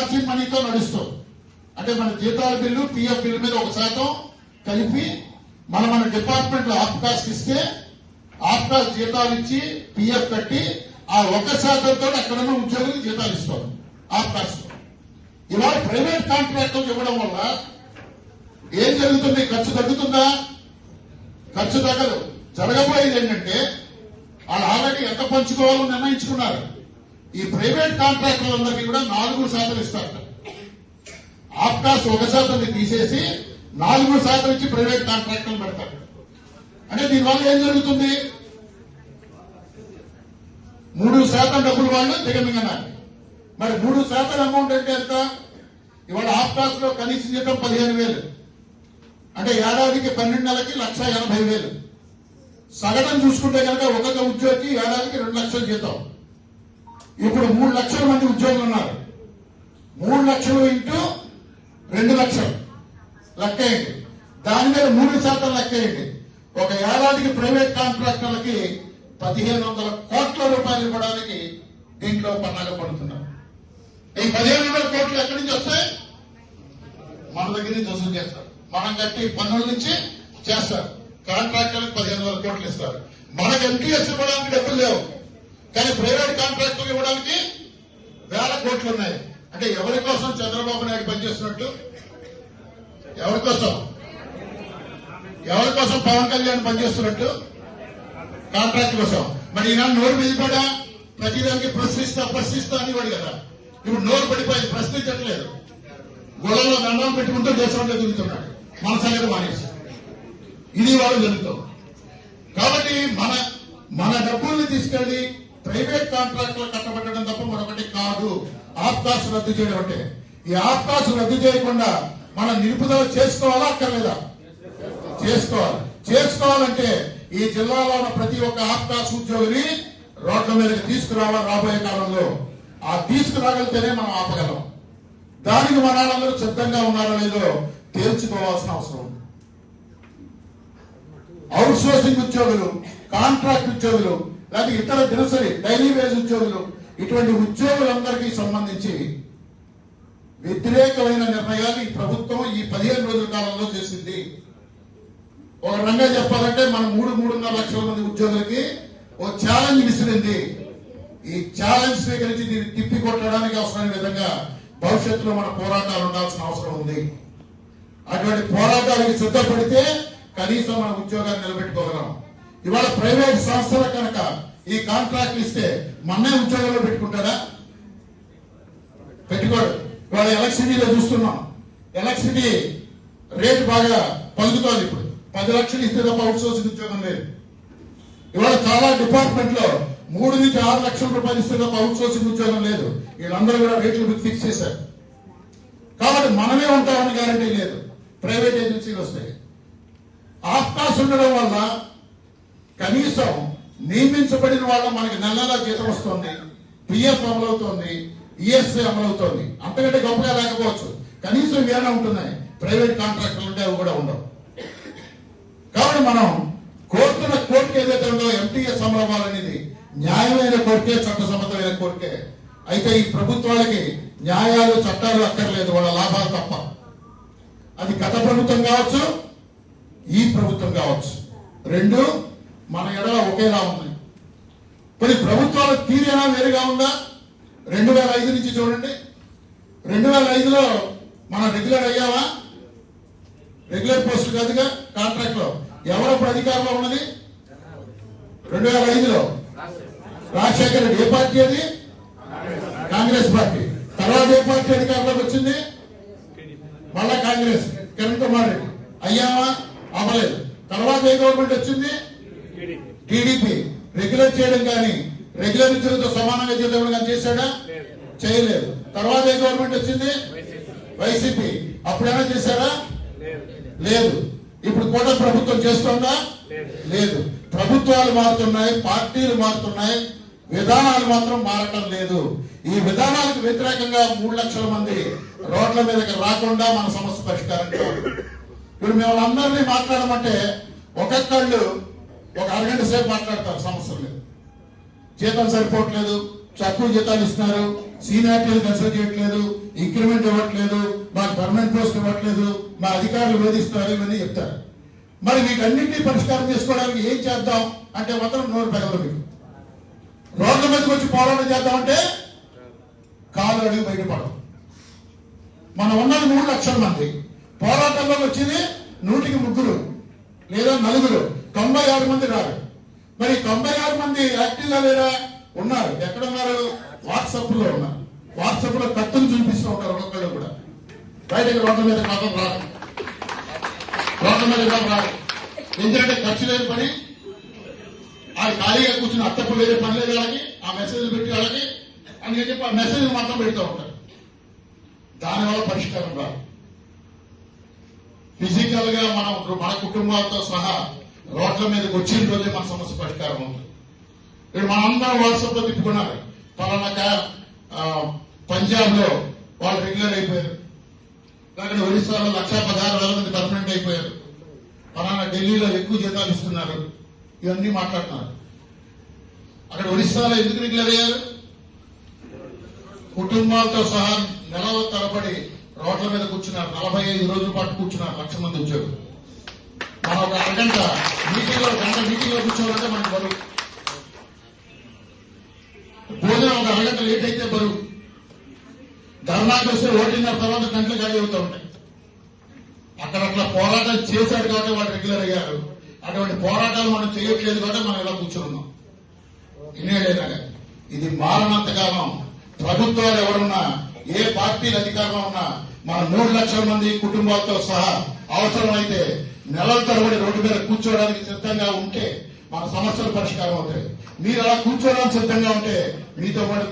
Margin మనీతో నడుస్తాం. అంటే మన జీతాల బిల్లు పిఎఫ్ బిల్లు మీద ఒక శాతం కలిపి మన మన డిపార్ట్మెంట్లో ఆఫ్కాస్ట్ ఇస్తే ఆఫ్కాస్ట్ జీతాలు ఇచ్చి పిఎఫ్ కట్టి ఆ ఒక శాతంతో ఎక్కడన్నా ఉద్యోగులకు జీతాలు ఇస్తాం ఆఫ్కాస్ట్ ఇవాళ ప్రైవేట్ కాంట్రాక్టర్లు ఇవ్వడం వల్ల ఏం జరుగుతుంది? ఖర్చు తగ్గుతుందా? ఖర్చు తగ్గదు. జరగబోయేది ఏంటంటే వాళ్ళు ఆల్రెడీ ఎంత పంచుకోవాలో నిర్ణయించుకున్నారు. ఈ ప్రైవేట్ కాంట్రాక్టర్లందరికీ కూడా నాలుగు శాతం ఇస్తారు. ఆప్కాస్ ఒక శాతం తీసేసి నాలుగు శాతం ఇచ్చి ప్రైవేట్ కాంట్రాక్టర్లు పెడతారు. అంటే దీనివల్ల ఏం జరుగుతుంది? మూడు శాతం డబ్బులు వాళ్ళు దిగమింగనాలి. మరి మూడు శాతం అమౌంట్ అంటే ఎంత? ఇవాళ ఆప్కాస్లో కనీస జీతం పదిహేను వేలు. అంటే ఏడాదికి పన్నెండు నెలలకి లక్ష ఎనభై వేలు. సగటం చూసుకుంటే కనుక ఒక్కొక్క ఉద్యోగి ఏడాదికి రెండు లక్షల జీతం. ఇప్పుడు మూడు లక్షల మంది ఉద్యోగులు ఉన్నారు. మూడు లక్షలు ఇంటూ రెండు లక్షలు లెక్కేయండి. దాని మీద మూడు శాతం లెక్కేయండి. ఒక ఏడాదికి ప్రైవేట్ కాంట్రాక్టర్లకి పదిహేను వందల కోట్ల రూపాయలు ఇవ్వడానికి దీంట్లో పన్నాగ పడుతున్నారు. ఈ పదిహేను వందల కోట్లు ఎక్కడి నుంచి వస్తాయి? మన దగ్గర నుంచి వసూలు చేస్తారు. మనం కట్టి పన్నుల నుంచి చేస్తారు. కాంట్రాక్టర్లకు పదిహేను వందల కోట్లు ఇస్తారు. మనకు ఎంటీఎస్ ఇవ్వడానికి డబ్బులు లేవు. కానీ ప్రైవేట్ కాంట్రాక్టర్ ఇవ్వడానికి వేల కోట్లు ఉన్నాయి. అంటే ఎవరి కోసం చంద్రబాబు నాయుడు పనిచేస్తున్నట్టు ఎవరి కోసం? ఎవరి కోసం పవన్ కళ్యాణ్ పనిచేస్తున్నట్టు కాంట్రాక్ట్ కోసం. మరి ఈనాడు నోరు మీద ప్రతిదానికి ప్రశ్నిస్తా ప్రశ్నిస్తా అనేవాడు కదా. ఇప్పుడు నోరు పడిపోయి ప్రశ్నించట్లేదు. గొడవలో దండం పెట్టుకుంటూ దేశంలో తిరుగుతున్నాడు. మన సంగతి మానేసి. ఇది వాళ్ళు జరుగుతాం. కాబట్టి మన మన డబ్బుల్ని తీసుకెళ్ళి ప్రైవేట్ కాంట్రాక్టులు కట్టబెట్టడం తప్ప మరొకటి కాదు. ఆప్కాస్ రద్దు చేయడం అంటే. ఈ ఆప్కాస్ రద్దు చేయకుండా మనం నిలుపుదల చేసుకోవాలా అక్కర్లేదా? చేసుకోవాలి. చేసుకోవాలంటే ఈ జిల్లాలో ఉన్న ప్రతి ఒక్క ఆప్కాస్ ఉద్యోగిని రోడ్ల మీదకి తీసుకురావాలి రాబోయే కాలంలో? ఆ తీసుకురాగలితేనే మనం ఆపగలం. దానికి మన సిద్ధంగా ఉన్నారో లేదో తేల్చుకోవాల్సిన అవసరం ఉంది. అవుట్ సోర్సింగ్ ఉద్యోగులు కాంట్రాక్ట్ ఉద్యోగులు లేకపోతే ఇతర దినసరి డైలీ వేజ్ ఉద్యోగులు ఇటువంటి ఉద్యోగులందరికీ సంబంధించి వ్యతిరేకమైన నిర్ణయాలు ఈ ప్రభుత్వం ఈ పదిహేను రోజుల కాలంలో చేసింది. ఒక రంగా చెప్పాలంటే మన మూడు మూడున్నర లక్షల మంది ఉద్యోగులకి ఓ ఛాలెంజ్ విసిరింది. ఈ ఛాలెంజ్ స్వీకరించి దీన్ని తిప్పి కొట్టడానికి అవసరమైన విధంగా భవిష్యత్తులో మన పోరాటాలు ఉండాల్సిన అవసరం ఉంది. అటువంటి పోరాటాలకి సిద్ధపడితే కనీసం మన ఉద్యోగాన్ని నిలబెట్టుకోగలం. ఇవాళ ప్రైవేట్ సంస్థల కనుక ఈ కాంట్రాక్ట్ ఇస్తే మన్నే ఉద్యోగంలో పెట్టుకుంటాడా పెట్టుకోడు ఇవాళ ఎలక్ట్రిసిటీలో చూస్తున్నాం. ఎలక్ట్రిసిటీ రేట్ బాగా పలుకుతోంది ఇప్పుడు. పది లక్షలు ఇస్తే తప్ప అవుట్ సోర్సింగ్ ఉద్యోగం లేదు. ఇవాళ చాలా డిపార్ట్మెంట్లో మూడు నుంచి ఆరు లక్షల రూపాయలు ఇస్తే తప్ప అవుట్ సోర్సింగ్ ఉద్యోగం లేదు. వీళ్ళందరూ కూడా రేట్లు ఫిక్స్ చేశారు. కాబట్టి మనమే ఉంటామని గ్యారంటీ లేదు. ప్రైవేట్ ఏజెన్సీలు వస్తాయి ఆఫ్కాస్ ఉండడం వల్ల కనీసం నియమించబడిన వాళ్ళ మనకి నెల నెలా జీతం వస్తుంది పిఎఫ్ అమలవుతోంది ఈఎస్ఐ అమలవుతోంది. అంతకంటే గొప్పగా లేకపోవచ్చు. కనీసం ఇవేనా ఉంటున్నాయి. ప్రైవేట్ కాంట్రాక్టర్లు ఉంటే అవి కూడా ఉండవు. కాబట్టి మనం కోరుతున్న కోరిక ఏదైతే ఉందో ఎంటీఎస్ అమలు అవ్వాలనేది న్యాయమైన కోరికే చట్టసమ్మతమైన కోరికే. అయితే ఈ ప్రభుత్వాలకి న్యాయాలు చట్టాలు అక్కర్లేదు. వాళ్ళ లాభాలు తప్ప. అది గత ప్రభుత్వం కావచ్చు ఈ ప్రభుత్వం కావచ్చు. రెండు మన ఎడల ఒకేలా ఉన్నాయి కొన్ని ప్రభుత్వాల తీరేనా వేరుగా ఉందా? రెండు వేల ఐదు నుంచి చూడండి. రెండు వేల ఐదులో మనం రెగ్యులర్ అయ్యావా? రెగ్యులర్ పోస్ట్ కాదుగా కాంట్రాక్ట్లో ఎవరప్పుడు అధికారంలో ఉన్నది? రెండు వేల ఐదులో. రాజశేఖర రెడ్డి ఏ పార్టీ అది? Congress party. తర్వాత ఏ పార్టీ అధికారంలోకి వచ్చింది? మళ్ళా కాంగ్రెస్. కిరణ్ కుమార్ రెడ్డి. అయ్యామా అవ్వలేదు. తర్వాత ఏ గవర్నమెంట్ వచ్చింది? టీడీపీ రెగ్యులర్ చేయడం కానీ రెగ్యులర్ ఉద్యోగులతో సమానంగా చేద్దాం కానీ చేశాడా? చేయలేదు. తర్వాత ఏ గవర్నమెంట్ వచ్చింది? వైసీపీ. అప్పుడేమైనా చేశారా? లేదు. ఇప్పుడు కూడా ప్రభుత్వం చేస్తుందా? లేదు. ప్రభుత్వాలు మారుతున్నాయి పార్టీలు మారుతున్నాయి విధానాలు మాత్రం మారటం లేదు. ఈ విధానాలకు వ్యతిరేకంగా మూడు లక్షల మంది రోడ్ల మీదకి రాకుండా మన సమస్య పరిష్కారం కాదు ఇప్పుడు మేము అందరినీ మాట్లాడమంటే ఒక్కొక్కళ్ళు ఒక అరగంట సేపు మాట్లాడతారు సమస్యలు లేదు. జీతం సరిపోవట్లేదు తక్కువ జీతాలు ఇస్తున్నారు సీనియారిటీలు కన్సిడర్ చేయట్లేదు ఇంక్రిమెంట్ ఇవ్వట్లేదు మాకు పర్మనెంట్ పోస్ట్ ఇవ్వట్లేదు మా అధికారులు వేధిస్తున్నారు ఇవన్నీ చెప్తారు. మరి వీటన్నింటినీ పరిష్కారం చేసుకోవడానికి ఏం చేద్దాం అంటే మాత్రం నోరు పెగలదు మీకు. రోడ్ల మీదకి వచ్చి పోరాటం చేద్దామంటే కాలు అడిగి బయటపడదు మనం ఉన్నది మూడు లక్షల మంది. పోరాటంలోకి వచ్చింది నూటికి ముగ్గురు లేదా నలుగురు. తొంభై ఆరు మంది రారు మరి తొంభై ఆరు మంది యాక్టివ్ లేరా? ఉన్నారు. ఎక్కడ ఉన్నారు వాట్సాప్లో ఉన్నారు. వాట్సాప్లో కత్తులు చూపిస్తూ ఉంటారు ఒక్కొక్కళ్ళు కూడా. బయటకు రోడ్ల మీద మాత్రం రాదు. రోడ్ల మీద కాపం రాదు. ఎందుకంటే ఖర్చు లేని పని. ఆ ఖాళీగా కూర్చుని అత్తపు వేరే పని లేదు వాళ్ళకి ఆ మెసేజ్ పెట్టి వాళ్ళకి. అని చెప్పి ఆ మెసేజ్ మాత్రం పెడుతూ ఉంటారు. దానివల్ల పరిష్కారం రాదు. ఫిజికల్గా మనం మన కుటుంబాలతో సహా రోడ్ల మీదకి వచ్చిన రోజే మన సమస్య పరిష్కారం అవుతుంది. ఇప్పుడు మనందరం వాట్సాప్లో తిప్పుకున్నారు. పలానా పంజాబ్లో వాళ్ళు రెగ్యులర్ అయిపోయారు. అక్కడ ఒరిస్సాలో లక్ష పదహారు వేల మంది పర్మనెంట్ అయిపోయారు. పలానా ఢిల్లీలో ఎక్కువ జీతాలు ఇస్తున్నారు. ఇవన్నీ మాట్లాడుతున్నారు. అక్కడ ఒరిస్సాలో ఎందుకు రెగ్యులర్ అయ్యారు? కుటుంబాలతో సహా నెలల తరబడి రోడ్ల మీద కూర్చున్నారు. నలభై ఐదు రోజుల పాటు కూర్చున్నారు లక్ష మంది ఉద్యోగులు. మా ఒక అరగంట మీటింగ్లో గంట మీటింగ్లో కూర్చోవాలంటే మనకి బరువు భోజనం ఒక అరగంట లేట్ అయితే బరువు ధర్నాకి వస్తే ఓటిన్నర తర్వాత గంటలు ఖాళీ అవుతూ ఉంటాయి. అక్కడ అట్లా పోరాటం చేశాడు కాబట్టి వాళ్ళు రెగ్యులర్ అయ్యారు అటువంటి పోరాటాలు మనం చేయట్లేదు కాబట్టి మనం ఇలా కూర్చున్నాం. ఇన్నేళ్ళైనా ఇది మారనంత కాలం. ప్రభుత్వాలు ఎవరున్నా ఏ పార్టీలు అధికారంలో ఉన్నా మన మూడు లక్షల మంది కుటుంబాలతో సహా అవసరమైతే నెలల తరబడి రోడ్డు మీద కూర్చోవడానికి సిద్ధంగా ఉంటే మన సమస్యలు పరిష్కారం అవుతాయి. మీరు అలా కూర్చోవడానికి సిద్ధంగా ఉంటే మీతో పాటు